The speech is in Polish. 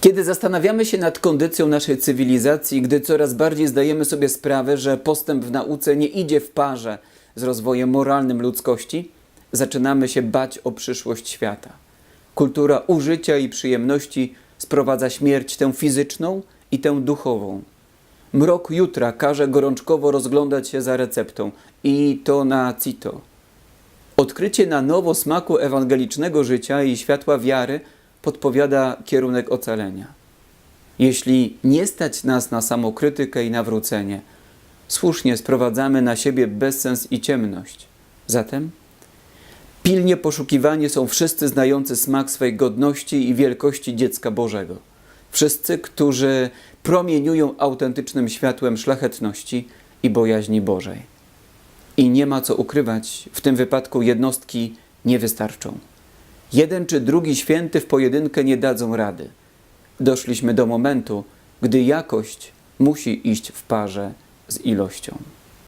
Kiedy zastanawiamy się nad kondycją naszej cywilizacji, gdy coraz bardziej zdajemy sobie sprawę, że postęp w nauce nie idzie w parze z rozwojem moralnym ludzkości, zaczynamy się bać o przyszłość świata. Kultura użycia i przyjemności sprowadza śmierć tę fizyczną i tę duchową. Mrok jutra każe gorączkowo rozglądać się za receptą i to na cito. Odkrycie na nowo smaku ewangelicznego życia i światła wiary podpowiada kierunek ocalenia. Jeśli nie stać nas na samokrytykę i nawrócenie, słusznie sprowadzamy na siebie bezsens i ciemność. Zatem pilnie poszukiwani są wszyscy znający smak swej godności i wielkości dziecka Bożego. Wszyscy, którzy promieniują autentycznym światłem szlachetności i bojaźni Bożej. I nie ma co ukrywać, w tym wypadku jednostki nie wystarczą. Jeden czy drugi święty w pojedynkę nie dadzą rady. Doszliśmy do momentu, gdy jakość musi iść w parze z ilością.